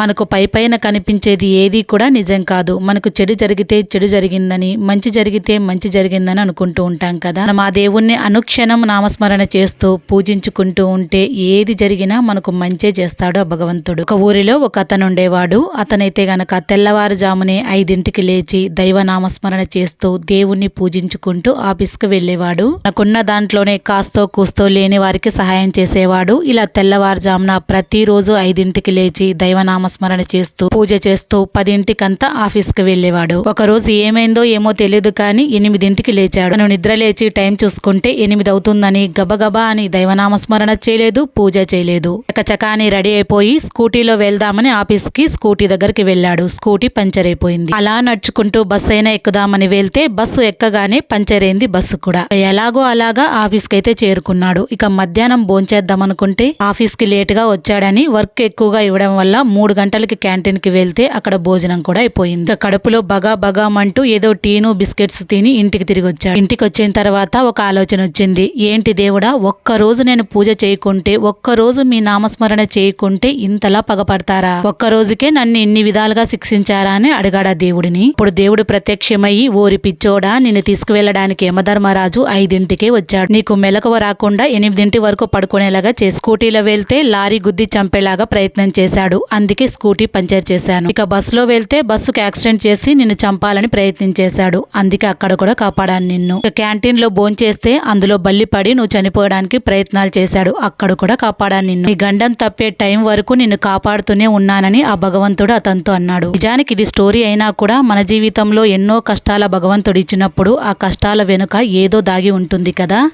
మనకు పై పైన కనిపించేది ఏది కూడా నిజం కాదు. మనకు చెడు జరిగితే చెడు జరిగిందని మంచి జరిగితే మంచి జరిగిందని అనుకుంటూ ఉంటాం కదా. మనం ఆ దేవుణ్ణి అనుక్షణం నామస్మరణ చేస్తూ పూజించుకుంటూ ఉంటే ఏది జరిగినా మనకు మంచే చేస్తాడు ఆ భగవంతుడు. ఒక ఊరిలో ఒక అతను ఉండేవాడు. అతనైతే గనక తెల్లవారుజామునే ఐదింటికి లేచి దైవ నామస్మరణ చేస్తూ దేవుణ్ణి పూజించుకుంటూ ఆఫీస్కి వెళ్ళేవాడు. నాకున్న దాంట్లోనే కాస్తో కూస్తో లేని వారికి సహాయం చేసేవాడు. ఇలా తెల్లవారుజామున ప్రతిరోజు ఐదింటికి లేచి దైవనామ నామస్మరణ చేస్తూ పూజ చేస్తూ పదింటికంతా ఆఫీస్కి వెళ్ళేవాడు ఒక రోజు ఏమైందో ఏమో తెలియదు కానీ ఎనిమిదింటికి లేచాడు. తను నిద్ర లేచి టైం చూసుకుంటే ఎనిమిది అవుతుందని గబగబా అని దైవనామస్మరణ చేయలేదు పూజ చేయలేదు. చకచకాని రెడీ అయిపోయి స్కూటీలో వెళ్దామని ఆఫీస్కి స్కూటీ దగ్గరికి వెళ్ళాడు. స్కూటీ పంచర్ అయిపోయింది. అలా నడుచుకుంటూ బస్సు అయినా ఎక్కుదామని వెళ్తే బస్సు ఎక్కగానే పంచర్ అయింది బస్సు కూడా. ఎలాగో అలాగా ఆఫీస్కి అయితే చేరుకున్నాడు. ఇక మధ్యాహ్నం భోంచేద్దామనుకుంటే ఆఫీస్కి ఆఫీస్కి వచ్చాడని వర్క్ ఎక్కువగా ఇవ్వడం వల్ల మూడు గంటలకి క్యాంటీన్కి వెళ్తే అక్కడ భోజనం కూడా అయిపోయింది. కడుపులో బగా బగామంటూ ఏదో టీను బిస్కెట్స్ తిని ఇంటికి తిరిగి వచ్చాడు. ఇంటికి వచ్చిన తర్వాత ఒక ఆలోచన వచ్చింది. ఏంటి దేవుడా ఒక్క రోజు నేను పూజ చేయకుంటే ఒక్క రోజు మీ నామస్మరణ చేయకుంటే ఇంతలా పగపడతారా? ఒక్క రోజుకే నన్ను ఇన్ని విధాలుగా శిక్షించారా అని అడిగాడా దేవుడిని. ఇప్పుడు దేవుడు ప్రత్యక్షమయ్యి ఓరి పిచ్చోడా నిన్ను తీసుకువెళ్ళడానికి యమధర్మరాజు ఐదింటికే వచ్చాడు. నీకు మెలకువ రాకుండా ఎనిమిదింటి వరకు పడుకునేలాగా చేసి. స్కూటీలో వెళ్తే లారీ గుద్ది చంపేలాగా ప్రయత్నం చేశాడు. అందుకే స్కూటీ పంచర్ చేశాను. ఇక బస్సులో వెళ్తే బస్సుకు యాక్సిడెంట్ చేసి నిన్ను చంపాలని ప్రయత్నించేశాడు. అందుకే అక్కడ కూడా కాపాడాను నిన్ను. ఇక క్యాంటీన్లో చేస్తే అందులో బల్లి పడి నువ్వు చనిపోవడానికి ప్రయత్నాలు చేశాడు. అక్కడ కూడా కాపాడాను నిన్ను. ఈ గండం తప్పే టైం వరకు నిన్ను కాపాడుతూనే ఉన్నానని ఆ భగవంతుడు అతనితో అన్నాడు. నిజానికి ఇది స్టోరీ అయినా కూడా మన జీవితంలో ఎన్నో కష్టాల భగవంతుడు ఇచ్చినప్పుడు ఆ కష్టాల వెనుక ఏదో దాగి ఉంటుంది కదా?